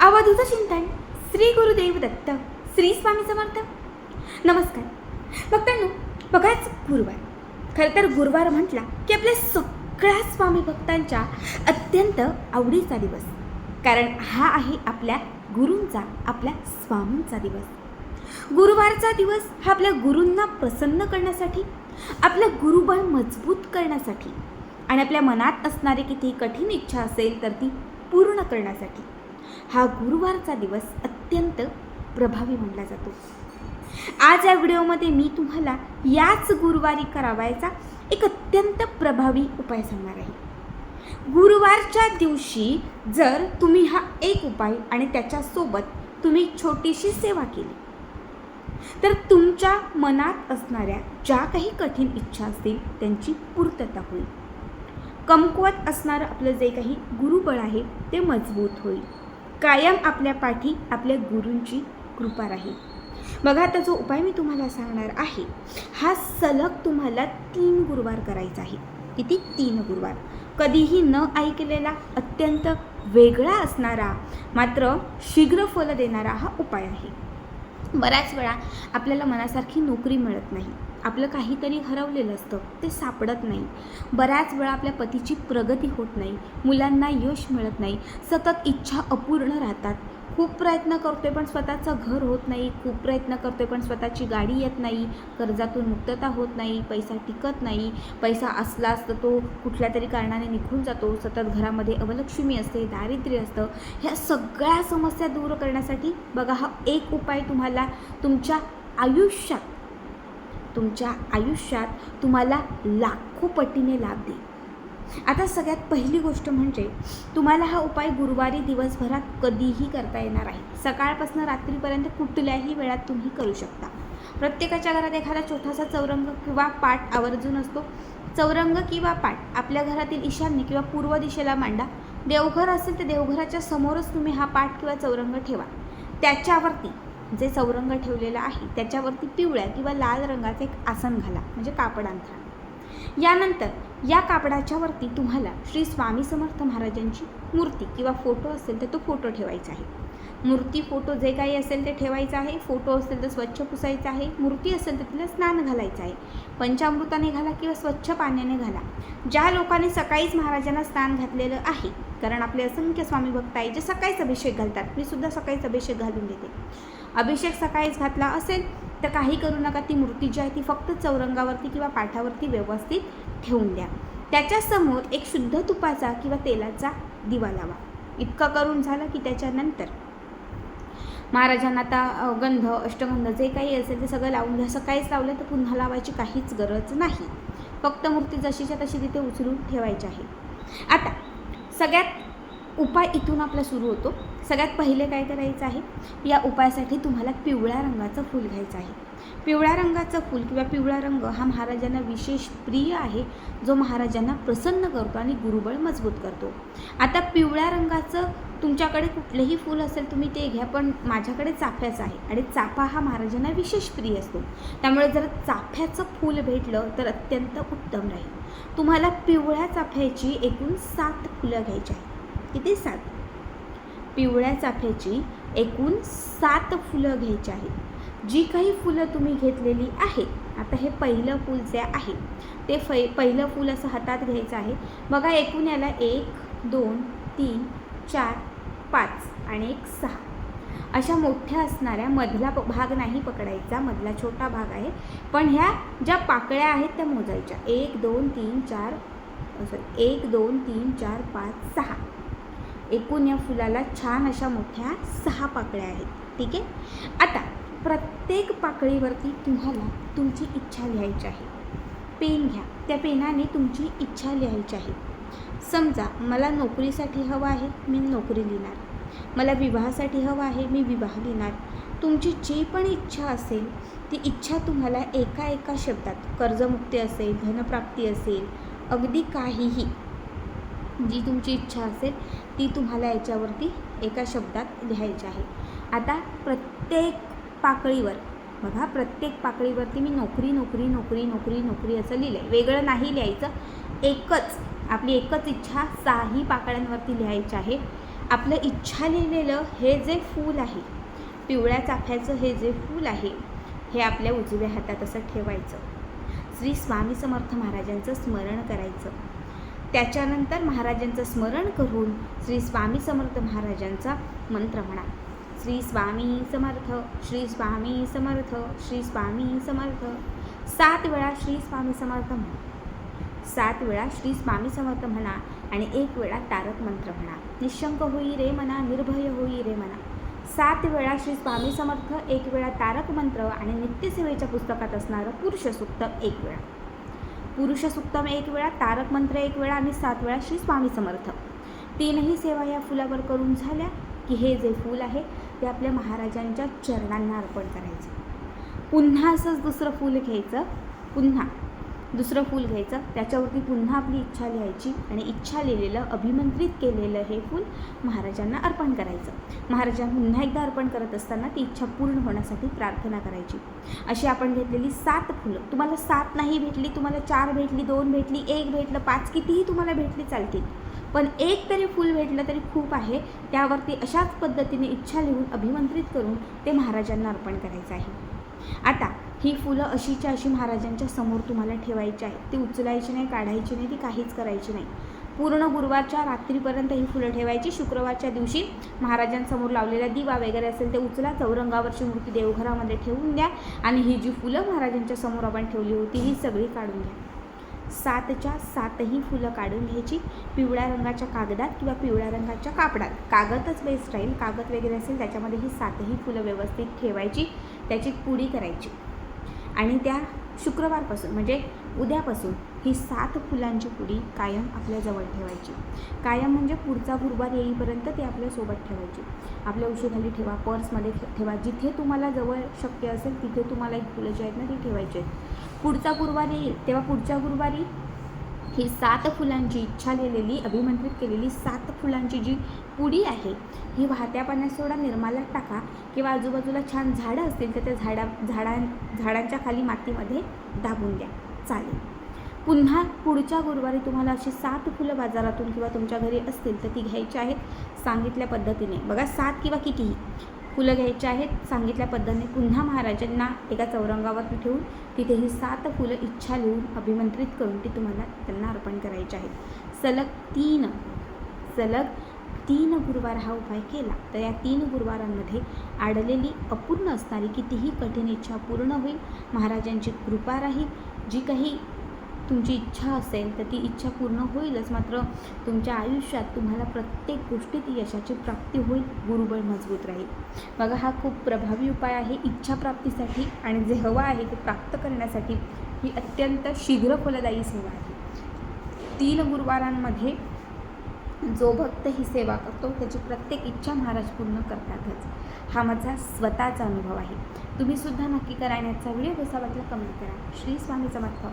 अवधूत चिंतन श्री गुरुदेव दत्त श्री स्वामी समर्थ. नमस्कार. भक्तांनो बघाच गुरुवार. खरं तर गुरुवार म्हटला की आपल्या सगळ्या स्वामी भक्तांच्या अत्यंत आवडीचा दिवस. कारण हा आहे आपल्या गुरूंचा आपल्या स्वामींचा दिवस. गुरुवारचा दिवस हा आपल्या गुरूंना प्रसन्न करण्यासाठी आपलं गुरुबळ मजबूत करण्यासाठी आणि आपल्या मनात असणारी किती कठीण इच्छा असेल तर ती पूर्ण करण्यासाठी. हा गुरुवारचा दिवस अत्यंत प्रभावी मानला जातो. आज या व्हिडिओमध्ये मी तुम्हाला याच गुरुवारी करावायचा एक अत्यंत प्रभावी उपाय सांगणार आहे. गुरुवारच्या दिवशी जर तुम्ही हा एक उपाय आणि त्याच्यासोबत तुम्ही छोटीशी सेवा केली तर तुमच्या मनात असणाऱ्या ज्या काही कठीण इच्छा असतील त्यांची पूर्तता होईल. कमकुवत असणारं आपलं जे काही गुरुबळ आहे ते मजबूत होईल. कायम आपल्या पाठी आपल्या गुरूंची कृपा राहील. बघा आता जो उपाय मी तुम्हाला सांगणार आहे हा सलग तुम्हाला तीन गुरुवार करायचा आहे. किती? तीन गुरुवार. कधीही न ऐकलेला अत्यंत वेगळा असणारा मात्र शीघ्र फल देणारा हा उपाय आहे. बऱ्याच वेळा आपल्याला मनासारखी नोकरी मिळत नाही. आपलं काहीतरी हरवलेलं असतं ते सापडत नाही. बऱ्याच वेळा आपल्या पतीची प्रगती होत नाही मुलांना यश मिळत नाही सतत इच्छा अपूर्ण राहतात. खूप प्रयत्न करतोय पण स्वतःचं घर होत नाही खूप प्रयत्न करतोय पण स्वतःची गाडी येत नाही कर्जातून मुक्तता होत नाही पैसा टिकत नाही पैसा असलाच तर तो कुठल्या तरी कारणाने निघून जातो सतत घरामध्ये अवलक्ष्मी असते दारिद्र्य असतं. ह्या सगळ्या समस्या दूर करण्यासाठी बघा हा एक उपाय तुम्हाला तुमच्या आयुष्यात तुमच्या आयुष्यात तुम्हाला लाखो पटीने लाभ देईल. आता सगळ्यात पहिली गोष्ट म्हणजे तुम्हाला हा उपाय गुरुवारी दिवसभरात कधीही करता येणार आहे. सकाळपासून रात्रीपर्यंत कुठल्याही वेळात तुम्ही करू शकता. प्रत्येकाच्या घरात एखादा छोटासा चौरंग किंवा पाट आवर्जून असतो. चौरंग किंवा पाट आपल्या घरातील ईशान्य किंवा पूर्व दिशेला मांडा. देवघर असेल तर देवघराच्या समोरच तुम्ही हा पाट किंवा चौरंग ठेवा. त्याच्यावरती जे चौरंग ठेवलेलं आहे त्याच्यावरती पिवळ्या किंवा लाल रंगाचं एक आसन घाला म्हणजे कापड अंथरा यानंतर या कापडाच्या वरती तुम्हाला श्री स्वामी समर्थ महाराजांची मूर्ती किंवा फोटो असेल तर तो फोटो ठेवायचा आहे. मूर्ती फोटो जे काही असेल ते ठेवायचं आहे फोटो असेल तर स्वच्छ पुसायचा आहे मूर्ती असेल तर तिला स्नान घालायचं आहे. पंचामृताने घाला किंवा स्वच्छ पाण्याने घाला. ज्या लोकांनी सकाळीच महाराजांना स्नान घातलेलं आहे कारण आपले असंख्य स्वामी भक्त आहे जे सकाळीच अभिषेक घालतात मी सुद्धा सकाळीच अभिषेक घालून देते अभिषेक सकाळीच घातला असेल तर काही करू नका. ती मूर्ती जी आहे ती फक्त चौरंगावरती किंवा पाठावरती व्यवस्थित ठेवून द्या. त्याच्यासमोर एक शुद्ध तुपाचा किंवा तेलाचा दिवा लावा. इतकं करून झालं की त्याच्यानंतर महाराजांना आता गंध अष्टगंध जे काही असेल ते सगळं लावून घ्या. सकाळीच लावलं तर पुन्हा लावायची काहीच गरज नाही. फक्त मूर्ती जशीच्या तशी तिथे उचलून ठेवायची आहे. आता सगळ्यात उपाय इथून आपला सुरू होतो. सगळ्यात पहिले काय करायचं आहे? या उपायासाठी तुम्हाला पिवळ्या रंगाचं फूल घ्यायचं आहे. पिवळ्या रंगाचं फूल किंवा पिवळा रंग हा महाराजांना विशेष प्रिय आहे जो महाराजांना प्रसन्न करतो आणि गुरुबळ मजबूत करतो. आता पिवळ्या रंगाचं तुमच्याकडे कुठलेही फूल असेल तुम्ही ते घ्या पण माझ्याकडे चाफ्याचं आहे आणि चाफा हा महाराजांना विशेष प्रिय असतो. त्यामुळे जर चाफ्याचं फूल भेटलं तर अत्यंत उत्तम राहील. तुम्हाला पिवळ्या चाफ्याची एकूण सात फुलं घ्यायची आहेत. किती सात? पिवळ्या चाफ्याची एकूण सात फुलं घ्यायची आहेत. जी काही फुलं तुम्ही घेतलेली आहेत आता हे पहिलं फूल जे आहे ते फै पहिलं फूल असं हातात घ्यायचं आहे. बघा एकूण याला एक दोन तीन चार पाच आणि एक सहा. अशा मोठ्या असणाऱ्या मधला प- भाग नाही पकडायचा मधला छोटा भाग आहे. पण ह्या ज्या पाकळ्या आहेत त्या मोजायच्या. एक दोन तीन चार सॉरी एक दोन तीन चार पाच सहा. एकूण या फुलाला छान अशा मोठ्या सहा पाकळ्या आहेत. ठीक आहे? आता प्रत्येक पाकळीवरती तुम्हाला तुमची इच्छा लिहायची आहे. पेन घ्या. त्या पेनाने तुमची इच्छा लिहायची आहे. समजा मला नोकरीसाठी हवं आहे मी नोकरी लिहिणार. मला विवाहासाठी हवं आहे मी विवाह लिहिणार. तुमची जी पण इच्छा असेल ती इच्छा तुम्हाला एका एका शब्दात कर्जमुक्ती असेल धनप्राप्ती असेल अगदी काहीही जी तुमची इच्छा असेल ती तुम्हाला याच्यावरती एका शब्दात लिहायची आहे. आता प्रत्येक पाकळीवर बघा प्रत्येक पाकळीवरती मी नोकरी नोकरी नोकरी नोकरी नोकरी असं लिहिलं आहे वेगळं नाही लिहायचं. एकच आपली एकच इच्छा सहाही पाकळ्यांवरती लिहायची आहे. आपलं इच्छा लिहिलेलं हे जे फूल आहे पिवळ्या चाफ्याचं हे जे फूल आहे हे आपल्या उजव्या हातात असं ठेवायचं. श्री स्वामी समर्थ महाराजांचं स्मरण करायचं. त्याच्यानंतर महाराजांचं स्मरण करून श्री स्वामी समर्थ महाराजांचा मंत्र म्हणा. श्री स्वामी समर्थ श्री स्वामी समर्थ श्री स्वामी समर्थ. सात वेळा श्री स्वामी समर्थ म्हणा. सात वेळा श्री स्वामी समर्थ म्हणा आणि एक वेळा तारक मंत्र म्हणा. निशंक होई रे म्हणा निर्भय होई रे म्हणा सात वेळा श्री स्वामी समर्थ एक वेळा तारक मंत्र आणि नित्यसेवेच्या पुस्तकात असणारं पुरुष सुक्त एक वेळा. पुरुष सुक्तम एक वेळा तारक मंत्र एक वेळा आणि सात वेळा श्री स्वामी समर्थ. तीनही सेवा या फुलावर करून झाल्या की हे जे फूल आहे ते आपल्या महाराजांच्या चरणांना अर्पण करायचं. पुन्हा असंच दुसरं फूल घ्यायचं. पुन्हा दुसरं फूल घ्यायचं. त्याच्यावरती पुन्हा आपली इच्छा लिहायची आणि इच्छा लिहिलेलं अभिमंत्रित केलेलं हे फूल महाराजांना अर्पण करायचं. महाराजां पुन्हा एकदा अर्पण करत असताना ती इच्छा पूर्ण होण्यासाठी प्रार्थना करायची. अशी आपण घेतलेली सात फुलं. तुम्हाला सात नाही भेटली तुम्हाला चार भेटली दोन भेटली एक भेटलं पाच कितीही तुम्हाला भेटली चालतील. पण एक तरी फूल भेटलं तरी खूप आहे. त्यावरती अशाच पद्धतीने इच्छा लिहून अभिमंत्रित करून ते महाराजांना अर्पण करायचं आहे. आता ही फुलं अशीच्या अशी महाराजांच्या समोर तुम्हाला ठेवायची आहे ती उचलायची नाही काढायची नाही ती काहीच करायची नाही. पूर्ण गुरुवारच्या रात्रीपर्यंत ही फुलं ठेवायची. शुक्रवारच्या दिवशी महाराजांसमोर लावलेला दिवा वगैरे असेल ते उचला चौरंगावरची मूर्ती देवघरामध्ये ठेवून द्या आणि ही जी फुलं महाराजांच्या समोर आपण ठेवली होती ही सगळी काढून घ्या. सातच्या सातही फुलं काढून घ्यायची. पिवळ्या रंगाच्या कागदात किंवा पिवळ्या रंगाच्या कापडात. कागदच बेस्ट राहील. कागद वगैरे असेल त्याच्यामध्ये ही सातही फुलं व्यवस्थित ठेवायची. त्याची पुडी करायची. आणि त्या शुक्रवारपासून म्हणजे उद्यापासून ही सात फुलांची पुडी कायम आपल्याजवळ ठेवायची. कायम म्हणजे पुढचा गुरुवार येईपर्यंत ती आपल्यासोबत ठेवायची. आपल्या उशीखाली ठेवा पर्समध्ये ठेवा. जिथे तुम्हाला जवळ शक्य असेल तिथे तुम्हाला एक फुलं जी आहेत ना ती ठेवायची आहेत. पुढचा गुरुवार येईल तेव्हा पुढच्या गुरुवारी ही सात फुलांची इच्छा लिहिलेली अभिमंत्रित केलेली सात फुलांची जी पुडी आहे ही वाहत्या पाण्यात सोडा निर्माल्यात टाका किंवा आजूबाजूला छान झाडं असतील तर त्या झाडा झाडां झाडांच्या खाली मातीमध्ये दाबून द्या. चालेल. पुन्हा पुढच्या गुरुवारी तुम्हाला अशी सात फुलं बाजारातून किंवा तुमच्या घरी असतील तर ती घ्यायची आहेत सांगितल्या पद्धतीने. बघा सात किंवा कितीही फुलं घ्यायची आहेत सांगितल्या पद्धतीने पुन्हा महाराजांना एका चौरंगावर ठेवून तिथे ही सात फुलं इच्छा लिहून अभिमंत्रित करून ती तुम्हाला त्यांना अर्पण करायची आहेत. सलग तीन सलग तीन गुरुवार हा उपाय केला. तर या तीन गुरुवारांमध्ये आडलेली अपूर्ण असणारी कितीही कठीण इच्छा पूर्ण होईल महाराजांची कृपा राहील जी काही तुमची इच्छा असेल तर ती इच्छा पूर्ण होईलच. मात्र तुमच्या आयुष्यात तुम्हाला प्रत्येक गोष्टीत यशाची प्राप्ती होईल गुरुबळ मजबूत राहील. बघा हा खूप प्रभावी उपाय आहे. इच्छा प्राप्तीसाठी आणि जे हवं आहे ते प्राप्त करण्यासाठी ही अत्यंत शीघ्र फलदायी सेवा आहे. तीन गुरुवारांमध्ये जो भक्त ही सेवा करतो त्याची प्रत्येक इच्छा महाराज पूर्ण करतातच. हा माझा स्वतःचा अनुभव आहे. तुम्ही सुद्धा नक्की करायचा व्हिडिओ कसा वाटला कमेंट करा. श्री स्वामी समर्थ.